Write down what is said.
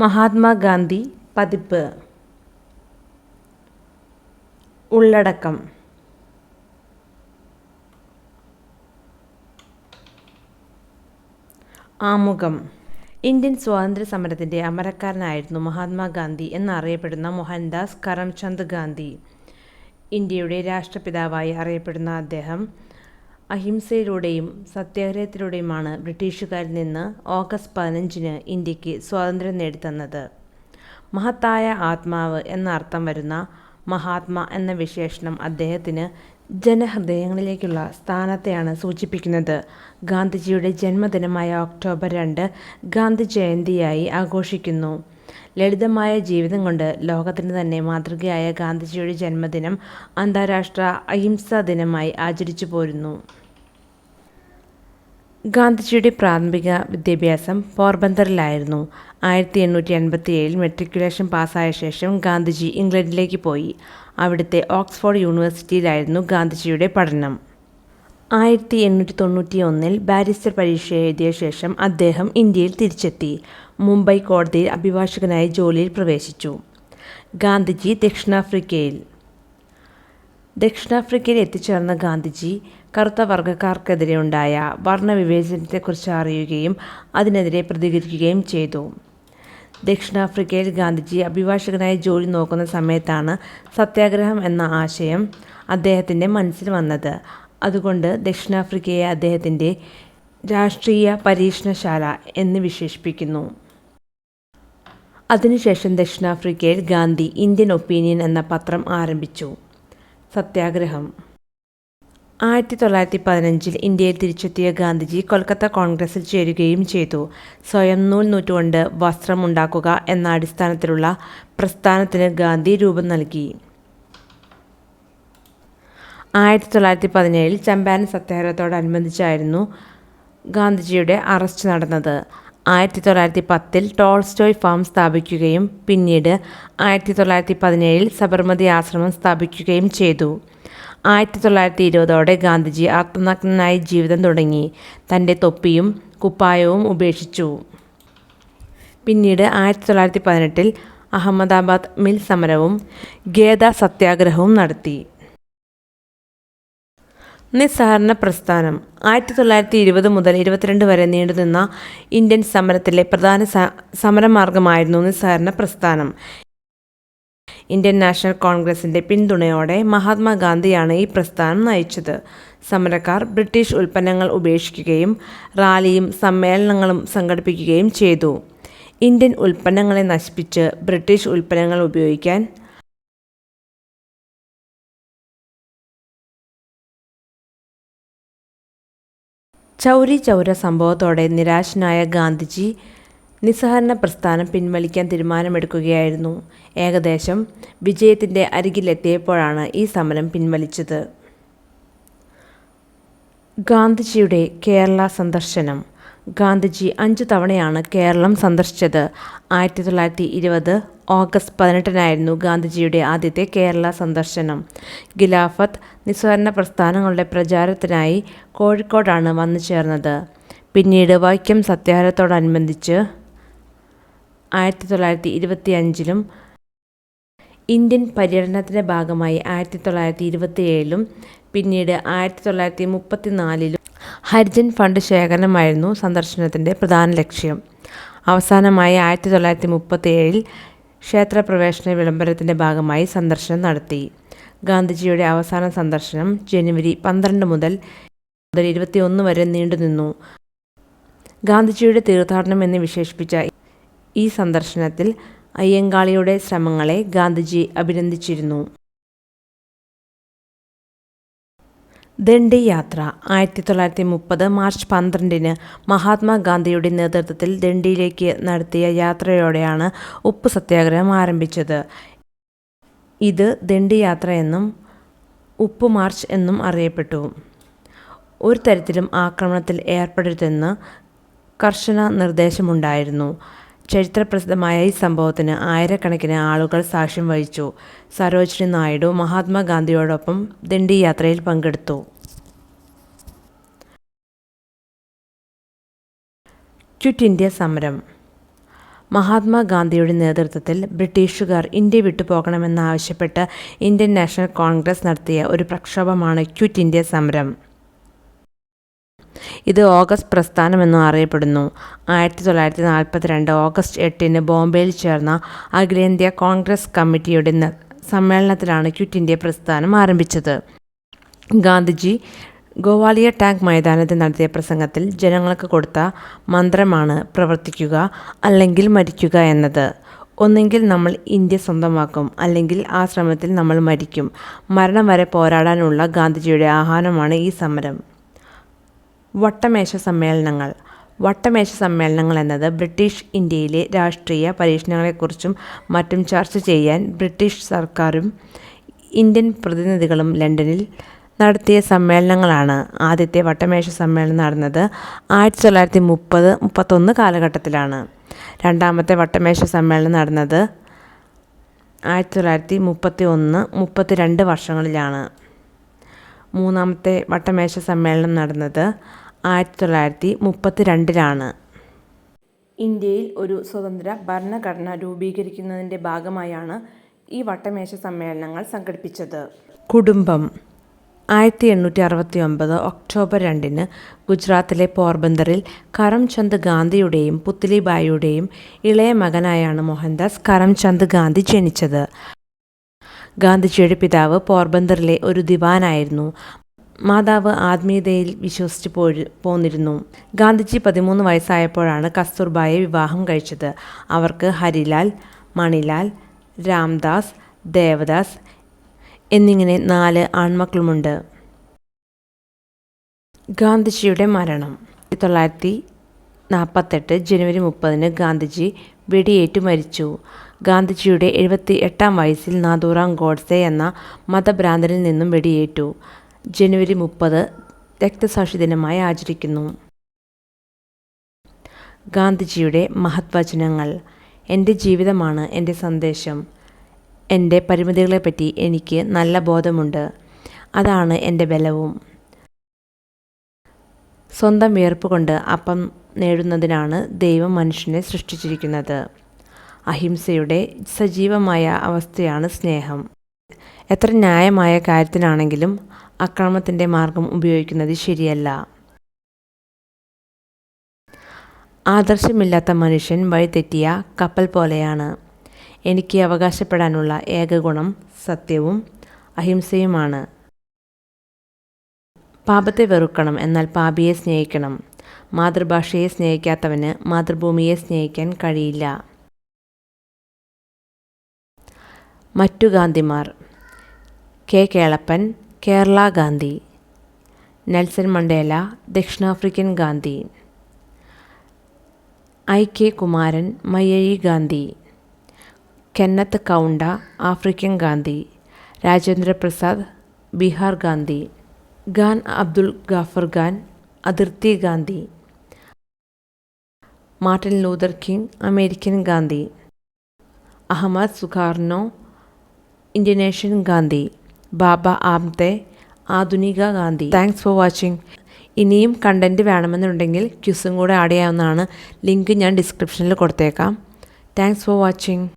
മഹാത്മാഗാന്ധി പതിപ്പ്. ഉള്ളടക്കം. ആമുഖം. ഇന്ത്യൻ സ്വാതന്ത്ര്യ സമരത്തിന്റെ അമരക്കാരനായിരുന്നു മഹാത്മാഗാന്ധി എന്നറിയപ്പെടുന്ന മോഹൻദാസ് കരംചന്ദ് ഗാന്ധി. ഇന്ത്യയുടെ രാഷ്ട്രപിതാവായി അറിയപ്പെടുന്ന അദ്ദേഹം അഹിംസയിലൂടെയും സത്യാഗ്രഹത്തിലൂടെയുമാണ് ബ്രിട്ടീഷുകാരിൽ നിന്ന് ഓഗസ്റ്റ് പതിനഞ്ചിന് ഇന്ത്യയ്ക്ക് സ്വാതന്ത്ര്യം നേടിത്തന്നത്. മഹത്തായ ആത്മാവ് എന്ന അർത്ഥം വരുന്ന മഹാത്മാ എന്ന വിശേഷണം അദ്ദേഹത്തിന് ജനഹൃദയങ്ങളിലേക്കുള്ള സ്ഥാനത്തെയാണ് സൂചിപ്പിക്കുന്നത്. ഗാന്ധിജിയുടെ ജന്മദിനമായ ഒക്ടോബർ രണ്ട് ഗാന്ധി ജയന്തിയായി ആഘോഷിക്കുന്നു. ലളിതമായ ജീവിതം കൊണ്ട് ലോകത്തിന് തന്നെ മാതൃകയായ ഗാന്ധിജിയുടെ ജന്മദിനം അന്താരാഷ്ട്ര അഹിംസാ ദിനമായി ആചരിച്ചു പോരുന്നു. ഗാന്ധിജിയുടെ പ്രാഥമിക വിദ്യാഭ്യാസം പോർബന്തറിലായിരുന്നു ആയിരത്തി എണ്ണൂറ്റി എൺപത്തി ഏഴിൽ മെട്രിക്കുലേഷൻ പാസ്സായ ശേഷം ഗാന്ധിജി ഇംഗ്ലണ്ടിലേക്ക് പോയി. അവിടുത്തെ ഓക്സ്ഫോർഡ് യൂണിവേഴ്സിറ്റിയിലായിരുന്നു ഗാന്ധിജിയുടെ പഠനം. ആയിരത്തി എണ്ണൂറ്റി തൊണ്ണൂറ്റി ഒന്നിൽ ബാരിസ്റ്റർ പരീക്ഷ എഴുതിയ ശേഷം അദ്ദേഹം ഇന്ത്യയിൽ തിരിച്ചെത്തി. മുംബൈ കോടതിയിൽ അഭിഭാഷകനായി ജോലിയിൽ പ്രവേശിച്ചു. ഗാന്ധിജി ദക്ഷിണാഫ്രിക്കയിൽ ദക്ഷിണാഫ്രിക്കയിൽ എത്തിച്ചേർന്ന ഗാന്ധിജി കറുത്ത വർഗക്കാർക്കെതിരെ ഉണ്ടായ വർണവിവേചനത്തെക്കുറിച്ച് അറിയുകയും അതിനെതിരെ പ്രതികരിക്കുകയും ചെയ്തു. ദക്ഷിണാഫ്രിക്കയിൽ ഗാന്ധിജി അഭിഭാഷകനായി ജോലി നോക്കുന്ന സമയത്താണ് സത്യാഗ്രഹം എന്ന ആശയം അദ്ദേഹത്തിന്റെ മനസ്സിൽ വന്നത്. അതുകൊണ്ട് ദക്ഷിണാഫ്രിക്കയെ അദ്ദേഹത്തിന്റെ രാഷ്ട്രീയ പരീക്ഷണശാല എന്ന് വിശേഷിപ്പിക്കുന്നു. അതിനുശേഷം ദക്ഷിണാഫ്രിക്കയിൽ ഗാന്ധി ഇന്ത്യൻ ഒപ്പീനിയൻ എന്ന പത്രം ആരംഭിച്ചു. സത്യാഗ്രഹം. ആയിരത്തി തൊള്ളായിരത്തി പതിനഞ്ചിൽ ഇന്ത്യയിൽ തിരിച്ചെത്തിയ ഗാന്ധിജി കൊൽക്കത്ത കോൺഗ്രസിൽ ചേരുകയും ചെയ്തു. സ്വയം നൂൽ നൂറ്റുകൊണ്ട് വസ്ത്രം ഉണ്ടാക്കുക എന്ന അടിസ്ഥാനത്തിലുള്ള പ്രസ്ഥാനത്തിന് ഗാന്ധി രൂപം നൽകി. ആയിരത്തി തൊള്ളായിരത്തി പതിനേഴിൽ ചമ്പാരൻ സത്യാഗ്രഹത്തോടനുബന്ധിച്ചായിരുന്നു ഗാന്ധിജിയുടെ അറസ്റ്റ് നടന്നത്. ആയിരത്തി തൊള്ളായിരത്തി പത്തിൽ ടോൾസ്റ്റോയ് ഫാം സ്ഥാപിക്കുകയും പിന്നീട് ആയിരത്തി തൊള്ളായിരത്തി പതിനേഴിൽ സബർമതി ആശ്രമം സ്ഥാപിക്കുകയും ചെയ്തു. ആയിരത്തി തൊള്ളായിരത്തി ഇരുപതോടെ ഗാന്ധിജി ആത്മനഗ്നനായി ജീവിതം തുടങ്ങി. തന്റെ തൊപ്പിയും കുപ്പായവും ഉപേക്ഷിച്ചു. പിന്നീട് ആയിരത്തി തൊള്ളായിരത്തി പതിനെട്ടിൽ അഹമ്മദാബാദ് മിൽ സമരവും ഗേദ സത്യാഗ്രഹവും നടത്തി. നിസ്സഹരണ പ്രസ്ഥാനം. ആയിരത്തി തൊള്ളായിരത്തി ഇരുപത് മുതൽ ഇരുപത്തിരണ്ട് വരെ നീണ്ടുനിന്ന ഇന്ത്യൻ സമരത്തിലെ പ്രധാന സമരമാർഗമായിരുന്നു നിസ്സഹരണ പ്രസ്ഥാനം. ഇന്ത്യൻ നാഷണൽ കോൺഗ്രസിന്റെ പിന്തുണയോടെ മഹാത്മാഗാന്ധിയാണ് ഈ പ്രസ്ഥാനം നയിച്ചത്. സമരക്കാർ ബ്രിട്ടീഷ് ഉൽപ്പന്നങ്ങൾ ഉപേക്ഷിക്കുകയും റാലിയും സമ്മേളനങ്ങളും സംഘടിപ്പിക്കുകയും ചെയ്തു. ഇന്ത്യൻ ഉൽപ്പന്നങ്ങളെ നശിപ്പിച്ച് ബ്രിട്ടീഷ് ഉൽപ്പന്നങ്ങൾ ഉപയോഗിക്കാൻ ചൗരി ചൗര സംഭവത്തോടെ നിരാശനായ ഗാന്ധിജി നിസ്സഹരണ പ്രസ്ഥാനം പിൻവലിക്കാൻ തീരുമാനമെടുക്കുകയായിരുന്നു. ഏകദേശം വിജയത്തിന്റെ അരികിലെത്തിയപ്പോഴാണ് ഈ സമരം പിൻവലിച്ചത്. ഗാന്ധിജിയുടെ കേരള സന്ദർശനം ഗാന്ധിജി അഞ്ചു തവണയാണ് കേരളം സന്ദർശിച്ചത്. ആയിരത്തി തൊള്ളായിരത്തി ഇരുപത് ഓഗസ്റ്റ് പതിനെട്ടിനായിരുന്നു ഗാന്ധിജിയുടെ ആദ്യത്തെ കേരള സന്ദർശനം. ഖിലാഫത്ത് നിസ്സഹരണ പ്രസ്ഥാനങ്ങളുടെ പ്രചാരത്തിനായി കോഴിക്കോടാണ് വന്നു ചേർന്നത്. പിന്നീട് വൈക്കം സത്യാഗ്രഹത്തോടനുബന്ധിച്ച് ആയിരത്തി തൊള്ളായിരത്തി ഇരുപത്തി അഞ്ചിലും ഇന്ത്യൻ പര്യടനത്തിന്റെ ഭാഗമായി ആയിരത്തി തൊള്ളായിരത്തി ഇരുപത്തി ഏഴിലും പിന്നീട് ആയിരത്തി തൊള്ളായിരത്തി മുപ്പത്തി നാലിലും ഹരിജൻ ഫണ്ട് ശേഖരണമായിരുന്നു സന്ദർശനത്തിന്റെ പ്രധാന ലക്ഷ്യം. അവസാനമായി ആയിരത്തി തൊള്ളായിരത്തി മുപ്പത്തി ഏഴിൽ ക്ഷേത്രപ്രവേശന വിളംബരത്തിന്റെ ഭാഗമായി സന്ദർശനം നടത്തി. ഗാന്ധിജിയുടെ അവസാന സന്ദർശനം ജനുവരി പന്ത്രണ്ട് മുതൽ മുതൽ ഇരുപത്തിയൊന്ന് വരെ നീണ്ടുനിന്നു ഗാന്ധിജിയുടെ തീർത്ഥാടനം എന്ന് വിശേഷിപ്പിച്ച ഈ സന്ദർശനത്തിൽ അയ്യങ്കാളിയുടെ ശ്രമങ്ങളെ ഗാന്ധിജി അഭിനന്ദിച്ചിരുന്നു. ദണ്ഡി യാത്ര ആയിരത്തി തൊള്ളായിരത്തി മുപ്പത് മാർച്ച് പന്ത്രണ്ടിന് മഹാത്മാഗാന്ധിയുടെ നേതൃത്വത്തിൽ ദണ്ഡിയിലേക്ക് നടത്തിയ യാത്രയോടെയാണ് ഉപ്പ് സത്യാഗ്രഹം ആരംഭിച്ചത്. ഇത് ദണ്ഡി യാത്ര എന്നും ഉപ്പ് മാർച്ച് എന്നും അറിയപ്പെട്ടു. ഒരു തരത്തിലും ആക്രമണത്തിൽ ഏർപ്പെടരുതെന്ന് കർശന നിർദ്ദേശമുണ്ടായിരുന്നു. ചരിത്രപ്രസിദ്ധമായ ഈ സംഭവത്തിന് ആയിരക്കണക്കിന് ആളുകൾ സാക്ഷ്യം വഹിച്ചു. സരോജിനി നായിഡു മഹാത്മാഗാന്ധിയോടൊപ്പം ദണ്ഡി യാത്രയിൽ പങ്കെടുത്തു. ക്വിറ്റ് ഇന്ത്യ സമരം. മഹാത്മാഗാന്ധിയുടെ നേതൃത്വത്തിൽ ബ്രിട്ടീഷുകാർ ഇന്ത്യ വിട്ടുപോകണമെന്നാവശ്യപ്പെട്ട് ഇന്ത്യൻ നാഷണൽ കോൺഗ്രസ് നടത്തിയ ഒരു പ്രക്ഷോഭമാണ് ക്വിറ്റ് ഇന്ത്യ സമരം. ഇത് ഓഗസ്റ്റ് പ്രസ്ഥാനമെന്നും അറിയപ്പെടുന്നു. ആയിരത്തി തൊള്ളായിരത്തി നാൽപ്പത്തിരണ്ട് ഓഗസ്റ്റ് എട്ടിന് ബോംബെയിൽ ചേർന്ന അഖിലേന്ത്യാ കോൺഗ്രസ് കമ്മിറ്റിയുടെ സമ്മേളനത്തിലാണ് ക്വിറ്റ് ഇന്ത്യ പ്രസ്ഥാനം ആരംഭിച്ചത്. ഗാന്ധിജി ഗോവാലിയ ടാങ്ക് മൈതാനത്ത് നടത്തിയ പ്രസംഗത്തിൽ ജനങ്ങൾക്ക് കൊടുത്ത മന്ത്രമാണ് പ്രവർത്തിക്കുക അല്ലെങ്കിൽ മരിക്കുക എന്നത്. ഒന്നെങ്കിൽ നമ്മൾ ഇന്ത്യ സ്വന്തമാക്കും അല്ലെങ്കിൽ ആ ശ്രമത്തിൽ നമ്മൾ മരിക്കും. മരണം വരെ പോരാടാനുള്ള ഗാന്ധിജിയുടെ ആഹ്വാനമാണ് ഈ സമരം. വട്ടമേശ സമ്മേളനങ്ങൾ. വട്ടമേശ സമ്മേളനങ്ങൾ എന്നത് ബ്രിട്ടീഷ് ഇന്ത്യയിലെ രാഷ്ട്രീയ പരീക്ഷണങ്ങളെക്കുറിച്ചും മറ്റും ചർച്ച ചെയ്യാൻ ബ്രിട്ടീഷ് സർക്കാരും ഇന്ത്യൻ പ്രതിനിധികളും ലണ്ടനിൽ നടത്തിയ സമ്മേളനങ്ങളാണ്. ആദ്യത്തെ വട്ടമേശ സമ്മേളനം നടന്നത് ആയിരത്തി തൊള്ളായിരത്തി മുപ്പത് മുപ്പത്തൊന്ന് കാലഘട്ടത്തിലാണ്. രണ്ടാമത്തെ വട്ടമേശ സമ്മേളനം നടന്നത് ആയിരത്തി തൊള്ളായിരത്തി മുപ്പത്തി ഒന്ന് മുപ്പത്തി രണ്ട് വർഷങ്ങളിലാണ്. മൂന്നാമത്തെ വട്ടമേശ സമ്മേളനം നടന്നത് ആയിരത്തി തൊള്ളായിരത്തി മുപ്പത്തി രണ്ടിലാണ് ഇന്ത്യയിൽ ഒരു സ്വതന്ത്ര ഭരണഘടന രൂപീകരിക്കുന്നതിന്റെ ഭാഗമായാണ് ഈ വട്ടമേശ സമ്മേളനങ്ങൾ സംഘടിപ്പിച്ചത്. കുടുംബം. ആയിരത്തി എണ്ണൂറ്റി അറുപത്തി ഒമ്പത് ഒക്ടോബർ രണ്ടിന് ഗുജറാത്തിലെ പോർബന്ദറിൽ കരംചന്ദ് ഗാന്ധിയുടെയും പുത്ലിബായിയുടെയും ഇളയ മകനായാണ് മോഹൻദാസ് കരംചന്ദ് ഗാന്ധി ജനിച്ചത്. ഗാന്ധിജിയുടെ പിതാവ് പോർബന്ദറിലെ ഒരു ദിവാനായിരുന്നു. മാതാവ് ആത്മീയതയിൽ വിശ്വസിച്ച് പോയി പോന്നിരുന്നു. ഗാന്ധിജി പതിമൂന്ന് വയസ്സായപ്പോഴാണ് കസ്തൂർബായെ വിവാഹം കഴിച്ചത്. അവർക്ക് ഹരിലാൽ മണിലാൽ രാംദാസ് ദേവദാസ് എന്നിങ്ങനെ നാല് ആൺമക്കളുമുണ്ട്. ഗാന്ധിജിയുടെ മരണം. ആയിരത്തി തൊള്ളായിരത്തി നാൽപ്പത്തെട്ട് ജനുവരി മുപ്പതിന് ഗാന്ധിജി വെടിയേറ്റു മരിച്ചു. ഗാന്ധിജിയുടെ എഴുപത്തി എട്ടാം വയസ്സിൽ നാദൂറാം ഗോഡ്സെ എന്ന മതഭ്രാന്തനിൽ നിന്നും വെടിയേറ്റു. ജനുവരി മുപ്പത് രക്തസാക്ഷി ദിനമായി ആചരിക്കുന്നു. ഗാന്ധിജിയുടെ മഹത്വചനങ്ങൾ എന്റെ ജീവിതമാണ് എന്റെ സന്ദേശം. എന്റെ പരിമിതികളെപ്പറ്റി എനിക്ക് നല്ല ബോധമുണ്ട്. അതാണ് എന്റെ ബലവും. സ്വന്തം വിയർപ്പ് കൊണ്ട് അപ്പം നേടുന്നതിനാണ് ദൈവം മനുഷ്യനെ സൃഷ്ടിച്ചിരിക്കുന്നത്. അഹിംസയുടെ സജീവമായ അവസ്ഥയാണ് സ്നേഹം. എത്ര ന്യായമായ കാര്യത്തിനാണെങ്കിലും അക്രമത്തിന്റെ മാർഗം ഉപയോഗിക്കുന്നത് ശരിയല്ല. ആദർശമില്ലാത്ത മനുഷ്യൻ വഴിതെറ്റിയ കപ്പൽ പോലെയാണ്. എനിക്ക് അവകാശപ്പെടാനുള്ള ഏക ഗുണം സത്യവും അഹിംസയുമാണ്. പാപത്തെ വെറുക്കണം എന്നാൽ പാപിയെ സ്നേഹിക്കണം. മാതൃഭാഷയെ സ്നേഹിക്കാത്തവന് മാതൃഭൂമിയെ സ്നേഹിക്കാൻ കഴിയില്ല. മറ്റു ഗാന്ധിമാർ K. Kelappan Kerala Gandhi Nelson Mandela ദക്ഷിണാഫ്രിക്കൻ Gandhi I K Kumaran Mayyazhi Gandhi Kenneth Kaunda African Gandhi Rajendra Prasad Bihar Gandhi Khan Abdul Ghaffar Khan അതിർത്തി Gandhi Martin Luther King American Gandhi Ahmed Sukarno Indonesian Gandhi Baba Amte ആധുനിക Gandhi. Thanks for watching ഇനിയും content വേണമെന്നുണ്ടെങ്കിൽ ക്യൂസും കൂടെ add ചെയ്യാവുന്നതാണ്. Link ഞാൻ ഡിസ്ക്രിപ്ഷനിൽ കൊടുത്തേക്കാം. Thanks for watching